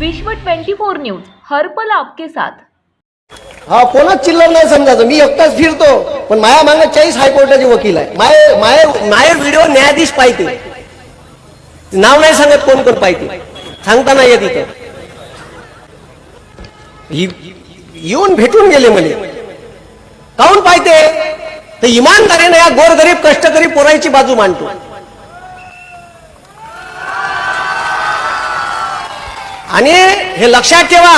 विश्व 24 न्यूज हरपल आपके साथ. हा कोणाच चिल्लर नाही समजायचं. मी एकटाच फिरतो. पण माया मागे चाळीस हायकोर्टाचे वकील आहे. माय माय माय व्हिडिओ न्यायाधीश पाहिजे. नाव नाही सांगत कोण कोण पाहिजे. सांगता नाही येत इथं. येऊन भेटून गेले मले. काऊन पाहिजे? तर इमानदारीने या गोरगरीब कष्टकरी पोरायची बाजू मांडतो. आणि हे लक्षात ठेवा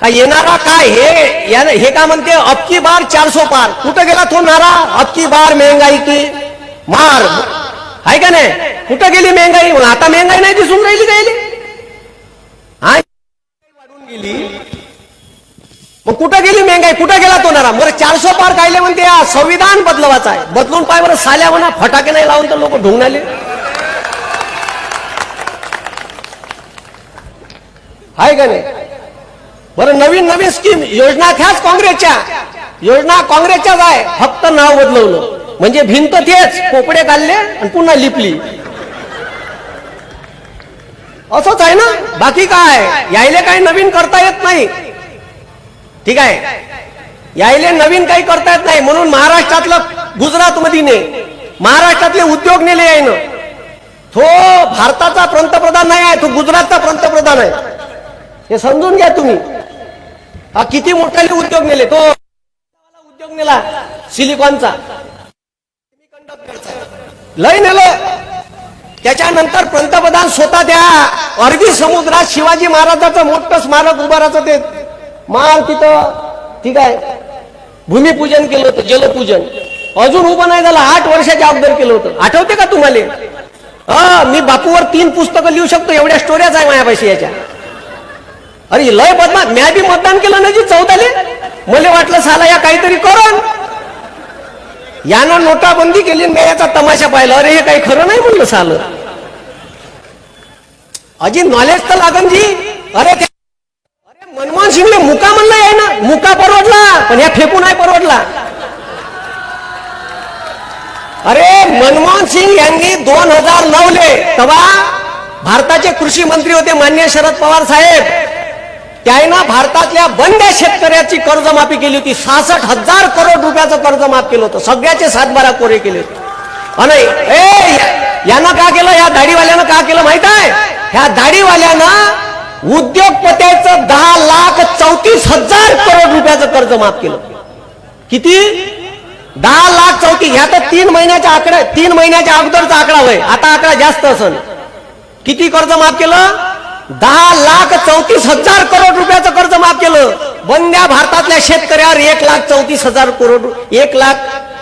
का येणारा काय हे यानं हे काय म्हणते अबकी बार चारसो पार. कुठं गेला तो नारा? अबकी बार महंगाई की. मार. आहे का नाही? कुठं गेली महंगाई आता महंगाई नाही दिसून राहिली गेली वाढून गेली. मग कुठं गेली महंगाई कुठं गेला तो नारा? बरं चारसो पार कायले म्हणते संविधान बदलवाचा आहे. बदलून पाय बरं साल्या म्हणा फटाके नाही लावून तर लोक ढोंगणाले. आहे का नाही? बरं नवीन नवीन स्कीम योजना त्याच काँग्रेसच्या. योजना काँग्रेसच्याच आहे. फक्त नाव बदलवलं. म्हणजे भिंत तेच. कोपडे काढले आणि पुन्हा लिपली. असंच आहे ना? बाकी काय? यायले काही नवीन करता येत नाही. ठीक आहे? यायले नवीन काही करता येत नाही. म्हणून महाराष्ट्रातलं गुजरात मधीने महाराष्ट्रातले उद्योग नेले आहे ना तो भारताचा पंतप्रधान नाही आहे तो गुजरातचा पंतप्रधान आहे. हे समजून घ्या तुम्ही. हा किती मोठ्याने उद्योग नेले. तो उद्योग नेला सिलिकॉनचा. लय नेलं. त्याच्यानंतर पंतप्रधान स्वतः त्या अरबी समुद्रात शिवाजी महाराजाचं मोठं स्मारक उभारायचं ते. माल तिथं ठीक आहे. भूमिपूजन केलं होतं जलपूजन. अजून उभं नाही झालं. आठ वर्षाच्या अगोदर केलं होतं. आठवते का तुम्हाला? हा मी बापूवर तीन पुस्तकं लिहू शकतो. एवढ्या स्टोऱ्याच आहे माझ्यापाशी याच्या. अरे लय बदमाश. म्या बी मतदान केलं ना जी चौदाले. मला वाटलं साला या काहीतरी करण यानं नोटाबंदी केली मी याचा तमाशा पाहिला. अरे हे काही खरं नाही म्हणलं साल. अजी नॉलेज तर लागन जी. अरे ते- अरे मनमोहन सिंगले मुका म्हणलं आहे ना मुका परवडला पण या फेकू नाही परवडला. अरे मनमोहन सिंग यांनी दोन हजार नऊले तेव्हा भारताचे कृषी मंत्री होते मान्य शरद पवार साहेब. त्यानं भारतातल्या बंड्या शेतकऱ्याची कर्जमाफी केली होती. सहासष्ट हजार करोड रुपयाचं कर्ज माफ केलं होतं. सगळ्याचे सातबारा कोरे केले होते. अरे ए यानं का केलं? या दाढीवाल्यानं का केलं माहीत आहे? ह्या दाढीवाल्यानं उद्योगपत्याचं दहा लाख चौतीस हजार करोड रुपयाचं कर्ज माफ केलं. किती? दहा लाख चौतीस. ह्या तर तीन महिन्याच्या आकडे तीन महिन्याच्या अगोदरचा आकडा होय. आता आकडा जास्त असेल किती कर्ज माफ केलं? दहा लाख चौतीस हजार करोड रुपयाचं कर्ज माफ केलं. बंद्या भारतातल्या शेतकऱ्यावर एक लाख चौतीस हजार करोड एक लाख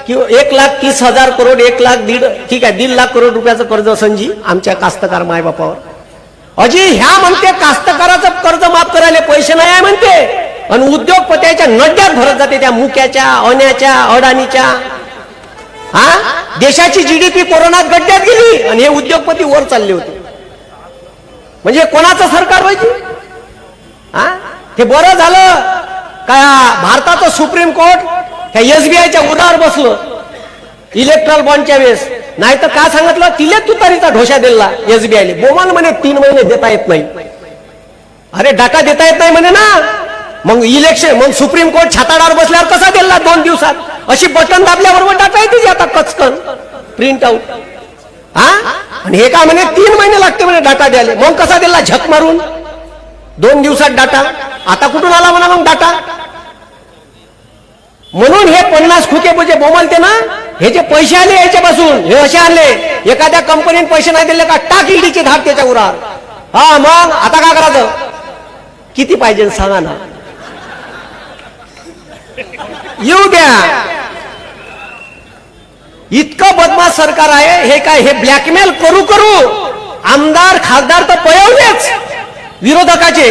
किंवा एक लाख तीस हजार करोड एक लाख दीड ठीक आहे दीड लाख करोड रुपयाचं कर्ज संजी आमच्या कास्तकार मायबापावर. अजी ह्या म्हणते कास्तकाराचं कर्ज माफ करायला पैसे नाही आहे म्हणते. आणि उद्योगपत्याच्या नड्यात भरत जाते त्या मुक्याच्या अण्याच्या अडाणीच्या. हा? देशाची जीडीपी कोरोनात गड्ड्यात गेली आणि हे उद्योगपती वर चालले होते. म्हणजे कोणाचं सरकार पाहिजे? हा? ते बरं झालं का भारताचं सुप्रीम कोर्ट ह्या एसबीआयच्या उदार बसलं? इलेक्ट्रल बॉन्डच्या वेळेस. नाही तर का सांगितलं? तिले तुतारीचा ढोशा दिला एसबीआयने बोमान म्हणे तीन महिने देता येत नाही. अरे डाटा देता येत नाही म्हणे ना. मग इलेक्शन मग सुप्रीम कोर्ट छाताडावर बसल्यावर कसा दिला दोन दिवसात? अशी बटन दाबल्याबरोबर डाटा येते आता कचकन. प्रिंट आउट हा? आणि हे काय म्हणे तीन महिने लागते म्हणे डाटा द्यायला. मग कसा दिला झक मारून? दोन दिवसात डाटा. आता कुठून आला म्हणा मग डाटा? म्हणून हे पन्नास खुके म्हणजे बोमलते ना हे जे पैसे आले याच्यापासून हे असे आले एखाद्या कंपनीने पैसे नाही दिले का टाक ईडीची धाक त्याच्या उरावर. हा मग आता काय करायचं? किती पाहिजे सांगा ना. येऊ द्या. इतकं बदमाश सरकार आहे हे काय हे ब्लॅकमेल करू करू. आमदार खासदार तर पळवलेच. विरोधकाचे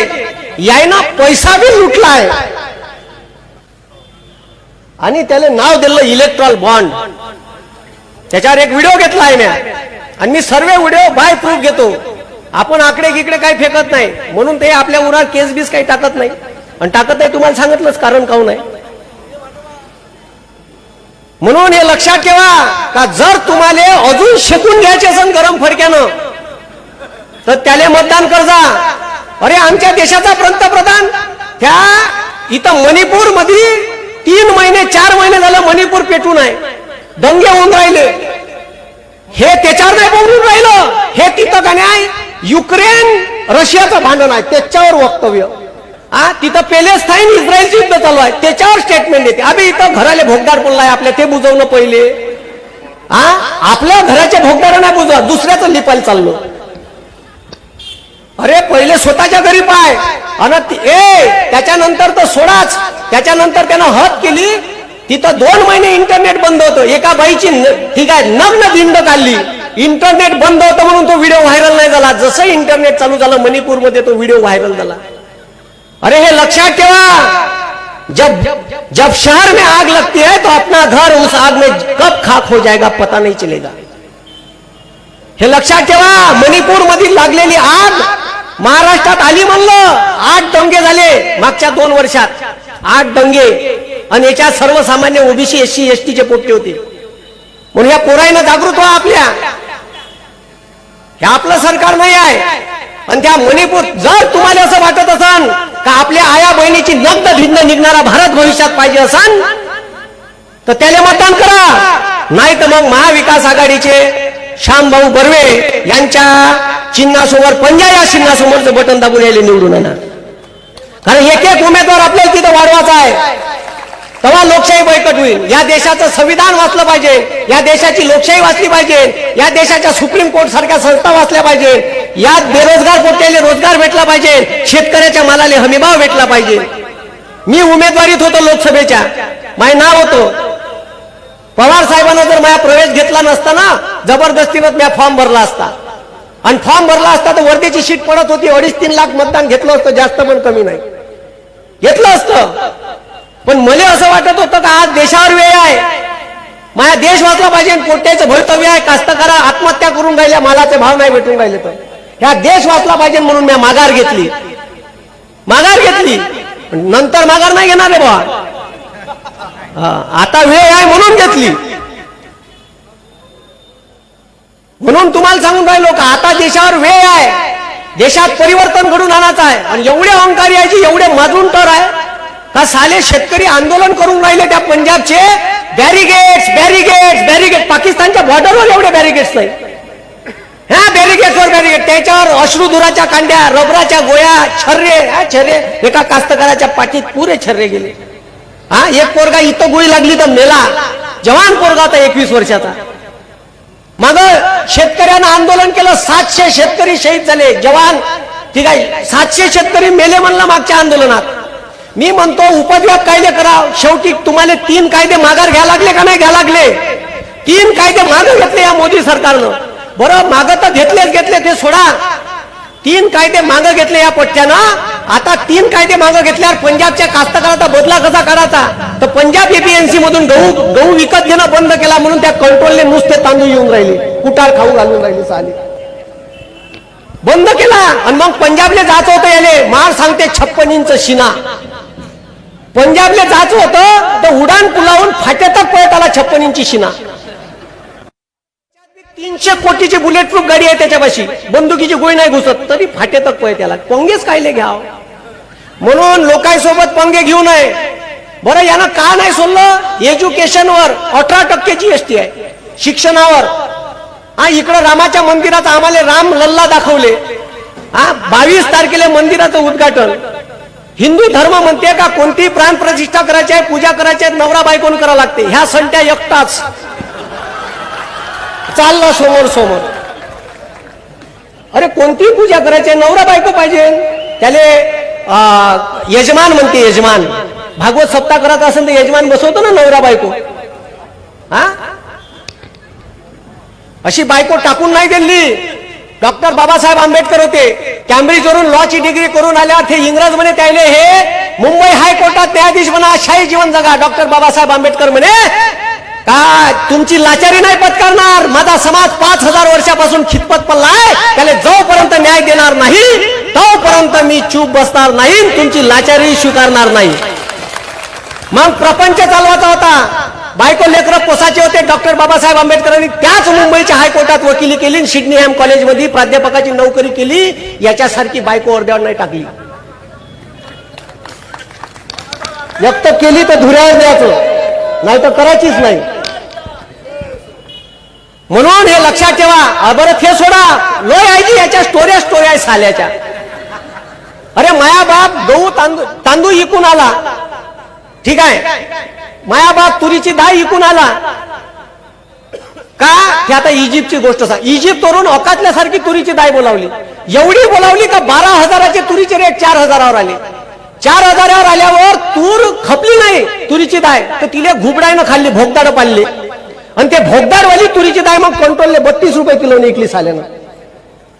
यायना पैसा बी लुटलाय. आणि त्याला नाव दिलं इलेक्ट्रॉल बॉन्ड त्याच्यावर एक व्हिडिओ घेतला आहे मी. आणि मी सर्व व्हिडिओ बाय प्रूफ घेतो. आपण आकडे इकडे काही फेकत नाही. म्हणून ते आपल्या उरात केस बीस काही टाकत नाही. आणि टाकत नाही तुम्हाला सांगितलंच कारण काहून आहे? म्हणून हे लक्षात ठेवा का जर तुम्हाला अजून शिकून घ्यायचे असेल गरम फडक्यानं तर त्याला मतदान करजा अरे आमच्या देशाचा पंतप्रधान त्या इथं मणिपूरमध्ये तीन महिने चार महिने झालं मणिपूर पेटून आहे दंगे होऊन राहिले. हे त्याच्यावर नाही बोलून राहिलं. हे तिथं का नाही? युक्रेन रशियाचं भांडण आहे. त्याच्यावर वक्तव्य. हा तिथं पेलेस्टाईन इस्रायलचं युद्ध चालू आहे. त्याच्यावर स्टेटमेंट देते अभि इथं घराले भोगदार बोललाय. आपल्या ते बुजवणं पहिले. हा आपल्या घराच्या भोगदारांना नाही बुजवा दुसऱ्याचं लिपायला चाललो. अरे पहिले स्वतःच्या घरी पाय. अन ती- ए त्याच्यानंतर तर सोडाच. त्याच्यानंतर त्यानं हत केली. तिथं दोन महिने इंटरनेट बंद होतं. एका बाईची ठीक आहे नग्न भिंड काढली. इंटरनेट बंद होतं म्हणून तो व्हिडिओ व्हायरल नाही झाला. जसं इंटरनेट चालू झालं मणिपूरमध्ये तो व्हिडिओ व्हायरल झाला. अरे हे लक्षात ठेवा. जब जब शहर में आग लगती है तो अपना घर उस आग में कब खाक हो जाएगा पता नहीं चलेगा। हे लक्षात ठेवा मणिपूर मधील लागलेली आग महाराष्ट्रात आली म्हणलं. आठ दंगे झाले मागच्या दोन वर्षात. आठ दंगे. आणि याच्यात सर्वसामान्य ओबीसी एससी एसटीचे पोट्टे होते. म्हणून या पोराईनं जागृत व्हा आपल्या. हे आपलं सरकार नाही आहे. आणि त्या मणिपूर जर तुम्हाला असं वाटत असन का आपल्या आया बहिणीची नग्न भिन्न निघणारा भारत भविष्यात पाहिजे असन? तर त्याला मतदान करा. नाही तर मग महाविकास आघाडीचे श्यामभाऊ बर्वे यांच्या चिन्हासमोर पंजा या चिन्हासमोरचं बटन दाबून यायला निवडून येणार. कारण एक एक उमेदवार आपल्याला तिथं वाढवायचा आहे. तेव्हा लोकशाही बैठक होईल. या देशाचं संविधान वाचलं पाहिजे. या देशाची लोकशाही वाचली पाहिजे. या देशाच्या सुप्रीम कोर्ट सारख्या संस्था वाचल्या पाहिजे. यात बेरोजगार पोट्याले रोजगार भेटला पाहिजे. शेतकऱ्याच्या मालाले हमीभाव भेटला पाहिजे. मी उमेदवारीत होतो लोकसभेच्या. माय नाव होतो. पवार साहेबांना जर माझा प्रवेश घेतला नसता ना जबरदस्तीनं मी फॉर्म भरला असता. आणि फॉर्म भरला असता तर वर्धेची सीट पडत होती. अडीच तीन लाख मतदान घेतलं असतं जास्त पण कमी नाही. घेतलं असतं. पण मला असं वाटत होतं का आज देशावर वेळ आहे. माझा देश वाचला पाहिजे आणि पोट्याचं भवितव्य आहे. कास्तकारा आत्महत्या करून राहिल्या मालाचे भाव नाही भेटून राहिले तर. ह्या देश वाचला पाहिजे म्हणून मी माघार घेतली. माघार घेतली. नंतर माघार नाही घेणार रे बा आता वेळ आहे म्हणून घेतली. म्हणून तुम्हाला सांगून राहिलो का आता देशावर वेळ आहे. देशात परिवर्तन घडून आणायचं आहे. आणि एवढे अहंकारी आहे जी एवढे माजून तर आहे. का साले शेतकरी आंदोलन करून राहिले त्या पंजाबचे? बॅरिगेट्स बॅरिगेट्स बॅरिगेट पाकिस्तानच्या बॉर्डरवर एवढे बॅरिगेट्स नाही. ह्या बॅरिगेटवर बॅरिगेट त्याच्यावर अश्रुधुराच्या कांड्या रबराच्या गोळ्या छर्रे हा छर्रे. एका कास्तकाराच्या पाठीत पुरे छर्रे गेले. हा एक पोरगा इथं गोळी लागली तर मेला. जवान पोरगा होता एकवीस वर्षाचा. मग शेतकऱ्यानं आंदोलन केलं सातशे शेतकरी शहीद झाले. जवान ठीक आहे सातशे शेतकरी मेले म्हणलं मागच्या आंदोलनात. मी म्हणतो उपद्व्याप कायदे करा शेवटी तुम्हाला तीन कायदे माघार घ्या लागले का नाही? घ्या लागले. तीन कायदे माग घेतले या मोदी सरकारनं. बरं मागं तर घेतलेच घेतले ते सोडा. तीन कायदे मागं घेतले या पट्ट्यानं. आता तीन कायदे मागं घेतल्यावर पंजाबच्या कास्तकाराचा बदला कसा काढायचा? तर पंजाब एपीएमसी मधून गहू गहू विकत घेणं बंद केला म्हणून त्या कंट्रोलने नुसते तांदूळ येऊन राहिले. कुटार खाऊ घालून राहिले साली. बंद केला. आणि मग पंजाबले जायचं होतं याले. मार सांगते छप्पन इंच शिना. पंजाबले जायचं होतं तर उडान पुलावून फाट्यातच पळत आला छप्पन इंची शिना. तीनशे कोटीची बुलेट प्रूफ गाडी आहे त्याच्यापाशी. बंदुकीची गोळी नाही घुसत तरी फाटे तक आहे त्याला. पंगेच कायले घ्याव? म्हणून लोकांसोबत पंगे घेऊ नये. बरं यानं का नाही सोडलं? एज्युकेशनवर अठरा टक्के जीएसटी आहे. शिक्षणावर. हा इकडं रामाच्या मंदिरात आम्हाला राम लल्ला दाखवले. हा बावीस तारखेला मंदिराचं उद्घाटन. हिंदू धर्म म्हणते का कोणतीही प्राण प्रतिष्ठा करायची आहे पूजा करायची आहे नवरा बायकोन करावं लागते. ह्या संट्या एकटाच. चालला समोर समोर. अरे कोणतीही पूजा करायची नवरा बायको पाहिजे. त्याले यजमान म्हणते यजमान. भागवत सप्ताह करत असेल तर यजमान बसवतो ना नवरा बायको? हा अशी बायको टाकून नाही दिली. डॉक्टर बाबासाहेब आंबेडकर होते. कॅम्ब्रिज वरून लॉ ची डिग्री करून आल्यावर ते इंग्रज म्हणे त्याले हे मुंबई हायकोर्टात न्यायाधीश म्हणा शाही जीवन जगा. डॉक्टर बाबासाहेब आंबेडकर म्हणे का तुमची लाचारी नाही पत्करणार. माझा समाज पाच हजार वर्षापासून खितपत पडलाय. त्याला जोपर्यंत न्याय देणार नाही तोपर्यंत मी चूप बसणार नाही तुमची लाचारी स्वीकारणार नाही. मग प्रपंच चालवायचा होता. बायको लेकर पोसाचे होते. डॉक्टर बाबासाहेब आंबेडकरांनी त्याच मुंबईच्या हायकोर्टात वकिली केली सिडनीहॅम कॉलेजमध्ये प्राध्यापकाची नोकरी केली. याच्यासारखी बायको अर्ध्यावर नाही टाकली. व्यक्त केली तर धुऱ्यावर द्यायचं नाही तर करायचीच नाही. म्हणून हे लक्षात ठेवा. बरं हे सोडा. लोय आहे जी याच्या स्टोऱ्या स्टोऱ्या आहे साल्याच्या. अरे माया बाप गहू तांदूळ तांदूळ इकून आला. ठीक आहे. माया बाप तुरीची डाळ इकून आला. का? हे आता इजिप्तची गोष्ट सांग. इजिप्त वरून औकातल्यासारखी तुरीची दाय बोलावली. एवढी बोलावली का बारा हजाराचे तुरीचे रेट चार हजारावर आले. चार हजारावर आल्यावर तूर खपली नाही तुरीची दाय तर तिला घुबडायनं खाल्ली भोगदाड पाडली. आणि ते भोगदाडवाली तुरीची दाय मग कंट्रोलले बत्तीस रुपये किलो इकली साल्यानं.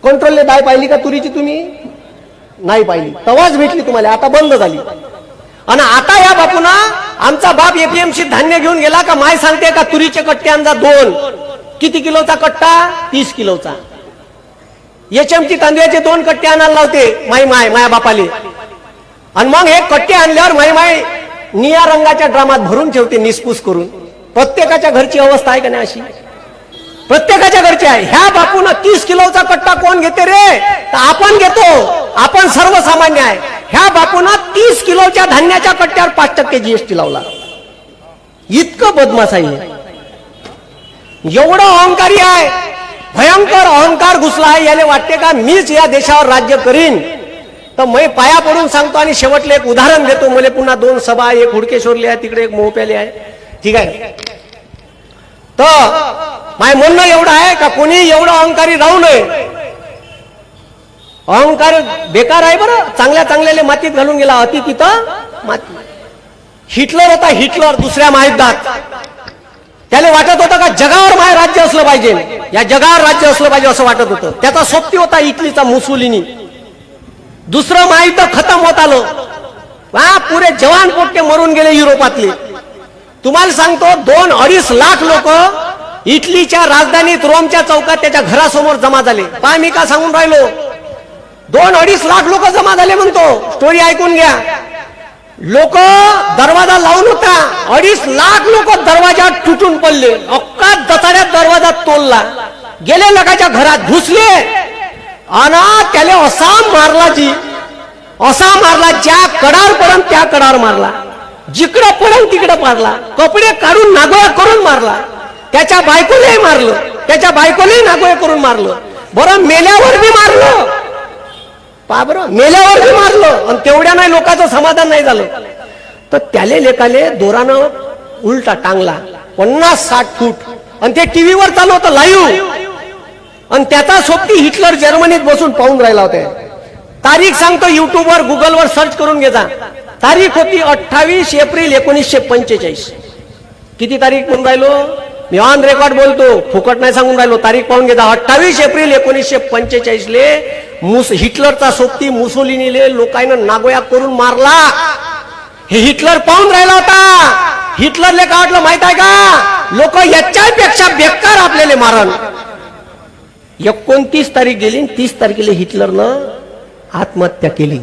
कंट्रोलले दाय पाहिली का तुरीची तुम्ही? नाही पाहिली. तवाच भेटली तुम्हाला आता बंद झाली. आणि आता या बापूना आमचा बाप एपीएमसी धान्य घेऊन गेला का माय सांगते का तुरीचे कट्टे आणजा दोन. किती किलोचा कट्टा? तीस किलोचा. एचएमटी तांदळाचे दोन कट्टे आणायला लावते माई माय माया बापाले. आणि मग हे कट्टे आणल्यावर माई माय निळ्या रंगाच्या ड्रामात भरून ठेवते निसपूस करून. प्रत्येकाच्या घरची अवस्था आहे का नाही अशी? प्रत्येकाच्या घरची आहे. ह्या बापून तीस किलोचा कट्टा कोण घेते रे? तर आपण घेतो. आपण सर्वसामान्य आहे. ह्या बापून तीस किलोच्या धान्याच्या कट्ट्यावर पाच टक्के जीएसटी लावला. इतकं बदमाश आहे एवढं अहंकारी आहे. भयंकर अहंकार घुसला आहे. याने वाटते का मीच या देशावर राज्य करीन? तर मै पाया पडून सांगतो आणि शेवटले एक उदाहरण देतो. मला पुन्हा दोन सभा एक हुडकेश्वरली आहे तिकडे एक मोहप्याले आहे. ठीक आहे? तर माय म्हणणं एवढं आहे का कोणी एवढं अहंकारी राहू नये. अहंकार बेकार आहे बरं. चांगल्या चांगल्याले मातीत घालून गेला अति तिथं माती. हिटलर होता हिटलर दुसऱ्या महायुद्धात. त्याला वाटत होतं का जगावर माय राज्य असलं पाहिजे. या जगावर राज्य असलं पाहिजे असं वाटत होतं. त्याचा सोबती होता इटलीचा मुसुलिनी. दुसरं महायुद्ध खतम होत आलं. वा पुरे जवान पोटके मरून गेले युरोपातले. तुम्हाला सांगतो दोन अडीच लाख लोक इटलीच्या राजधानीत रोमच्या चौकात त्याच्या घरासमोर जमा झाले. पहा मी का सांगून राहिलो? दोन अडीच लाख लोक जमा झाले म्हणतो. स्टोरी ऐकून घ्या. लोक दरवाजा लावून होता. अडीच लाख लोक दरवाजा तुटून पडले. अक्का दताड्यात दरवाजा तोलला गेले लोकांच्या घरात घुसले. आणि त्याला असा मारला जी असा मारला ज्या कडार पर्यंत त्या कडार मारला. जिकडं पडन तिकडं मारला. कपडे काढून नागोया करून मारला. त्याच्या बायकोलाही मारलं. त्याच्या बायकोलाही नागोया करून मारलं. बरं मेल्यावर बी मारलं. पाबर मेल्यावर बी मारलं. आणि तेवढ्या नाही लोकांचं समाधान नाही झालं. तर त्याले लेखाले दोरानं उलटा टांगला. पन्नास साठ फूट. आणि ते टीव्हीवर चालू होतं लाईव्ह आणि त्याचा सोबती हिटलर जर्मनीत बसून पाहून राहिला होता. तारीख सांगतो युट्यूबवर गुगलवर सर्च करून घेजा. तारीख होती अठ्ठावीस एप्रिल एकोणीसशे पंचेचाळीस. किती तारीख म्हणून राहिलो? मी ऑन रेकॉर्ड बोलतो फुकट नाही सांगून राहिलो. तारीख पाहून घेता अठ्ठावीस एप्रिल एकोणीसशे पंचेचाळीस ले मुस हिटलरचा सोबती मुसोलिनीले लोकांना नागोया करून मारला. हे हिटलर पाहून राहिला होता. हिटलरले काय वाटलं माहीत आहे का? लोक याच्यापेक्षा बेकार आपल्याला मारण एकोणतीस तारीख गेली तीस तारखेला हिटलरनं आत्महत्या केली.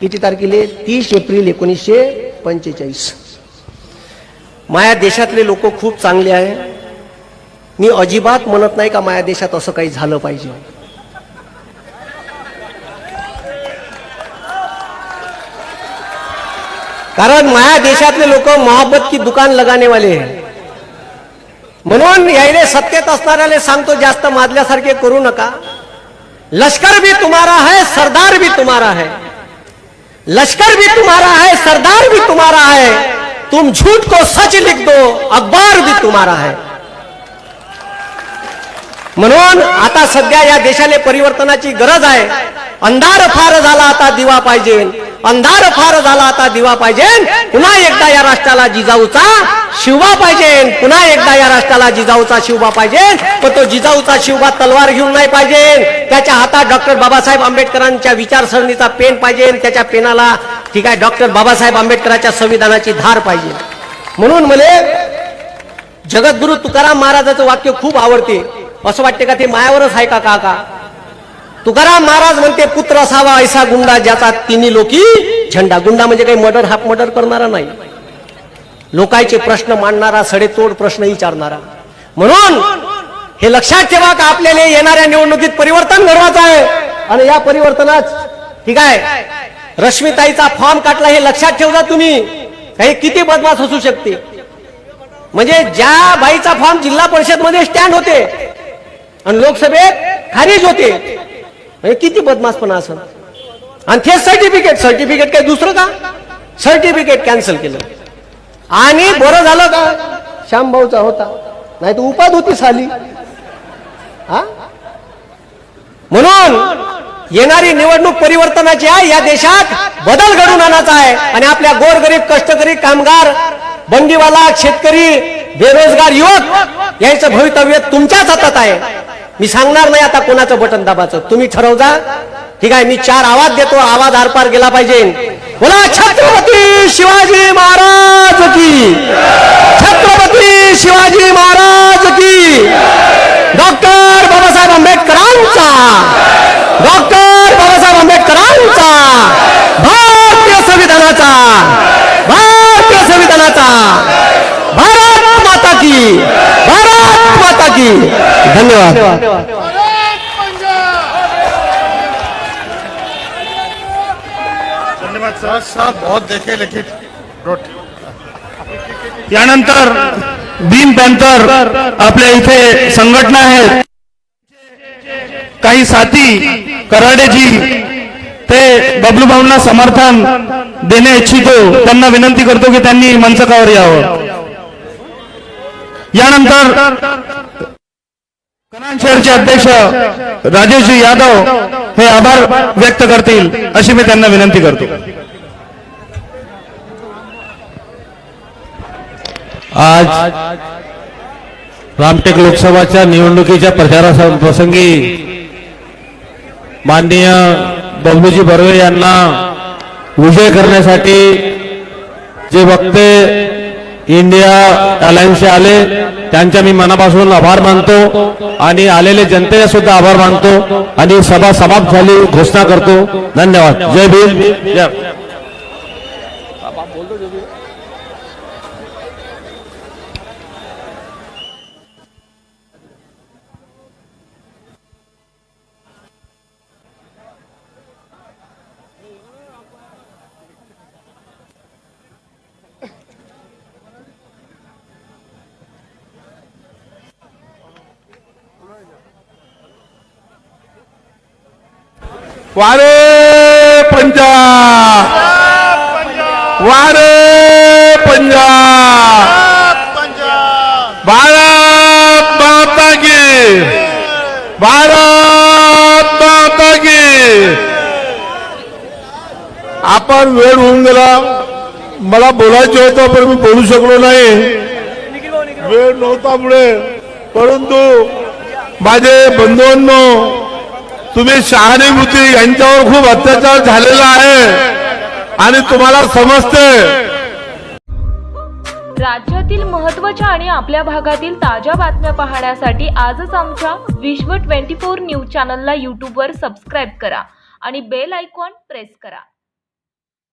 किती तारखेला? तीस एप्रिल एकोणीसशे पंचेचाळीस. माया देशातले लोक खूप चांगले आहे. मी अजिबात म्हणत नाही का माया देशात असं काही झालं पाहिजे. कारण माया देशातले लोक मोहब्बत की दुकान लगाने वाले हैं म्हणून यायले सत्तेत असणाऱ्याले सांगतो जास्त माजल्यासारखे करू नका. लष्कर भी तुम्हारा है सरदार भी तुम्हारा है. लश्कर भी तुम्हारा है सरदार भी तुम्हारा है. तुम झूठ को सच लिख दो अखबार भी तुम्हारा है. म्हणून आता सध्या या देशाला परिवर्तनाची गरज आहे. अंधार फार झाला आता दिवा पाहिजे. अंधार फार झाला आता दिवा पाहिजे. पुन्हा एकदा या राष्ट्राला जिजाऊचा शिवबा पाहिजे. पुन्हा एकदा या राष्ट्राला जिजाऊचा शिवबा पाहिजे. पण तो जिजाऊचा शिवबा तलवार घेऊन नाही पाहिजे. त्याच्या हातात डॉक्टर बाबासाहेब आंबेडकरांच्या विचारसरणीचा पेन पाहिजे. त्याच्या पेनाला ठीक आहे डॉक्टर बाबासाहेब आंबेडकरांच्या संविधानाची धार पाहिजे. म्हणून मला जगद्गुरु तुकाराम महाराजाचं वाक्य खूप आवडते. असं वाटते का ते मायावरच आहे का काका तुकाराम महाराज म्हणते पुत्र असावा ऐसा गुंडा ज्याचा तिन्ही लोकी झंडा. गुंडा म्हणजे काही मर्डर हाफ मर्डर करणारा नाही. लोकांचे प्रश्न मांडणारा सडेतोड प्रश्न विचारणारा. म्हणून हे लक्षात ठेवा का आपल्याला येणाऱ्या निवडणुकीत परिवर्तन घडवायचं आहे. आणि या परिवर्तनात ठीक आहे रश्मिताईचा फॉर्म काढला हे लक्षात ठेवता तुम्ही. काही किती बदमाश असू शकते. म्हणजे ज्या बाईचा फॉर्म जिल्हा परिषदमध्ये स्टँड होते आणि लोकसभेत खारिज होते म्हणजे किती बदमाशपणा असं आणि ते सर्टिफिकेट सर्टिफिकेट काय दुसरं का? सर्टिफिकेट कॅन्सल केलं. आणि बरं झालं का? श्यामभाऊचा होता. नाही तर उपाध होती साली. हा? म्हणून येणारी निवडणूक परिवर्तनाची आहे. या देशात बदल घडून आणायचा आहे. आणि आपल्या गोरगरीब कष्टकरी कामगार बंदीवाला शेतकरी बेरोजगार युवक याचं भवितव्य तुमच्याच हातात आहे. मी सांगणार नाही आता कोणाचं बटन दाबाचं तुम्ही ठरव जा. ठीक आहे मी चार आवाज देतो आवाज आरपार गेला पाहिजे. बोला छत्रपती शिवाजी महाराज की. छत्रपती शिवाजी महाराज की. डॉक्टर बाबासाहेब आंबेडकरांचा. डॉक्टर बाबासाहेब आंबेडकरांचा. भारतीय संविधानाचा. भारतीय संविधानाचा. भारत माता की. माता की। धन्यवाद। धन्यवाद सर। सर बहुत देखे लेकिन यानंतर भीम पॅन्थर आपल्या इथे संघटना आहेत काही साथी कराडेजी ते बबलू भाऊंना समर्थन देणे इच्छितो त्यांना विनंती करतो की त्यांनी मंचकावर यावं. यानंतर कनान अध्यक्ष राजेशजी यादव हे आभार व्यक्त करतील अशी मी त्यांना विनंती करतो. आज रामटेक लोकसभाच्या निवडणुकीच्या प्रचाराप्रसंगी माननीय बबलूजी बर्वे यांना विजय करण्यासाठी जे वक्ते इंडिया अलायन्सचे आले त्यांच्या मी मनापासून आभार मानतो आणि आलेले जनतेचा सुद्धा आभार मानतो. आणि सभा समाप्त झाली घोषणा करतो. धन्यवाद. जय भीम. जय वारे पंजाब! वारे पंजाब! भारत माता की! भारत माता की! आपण वेळ होऊन गेला. मला बोलायचं होतं पण मी बोलू शकलो नाही. वेळ नव्हता मुळे परंतु माझे बंधूंनो तुम्ही शहानुभूती यांच्यावर खूप अत्याचार झालेला आहे आणि तुम्हाला समजते. राज्यातील महत्त्वाच्या आणि आपल्या भागातील ताज्या बातम्या पाहण्यासाठी आजच आमच्या विश्व 24 न्यूज चॅनलला यूट्यूबवर सबस्क्राईब करा आणि बेल आयकॉन प्रेस करा.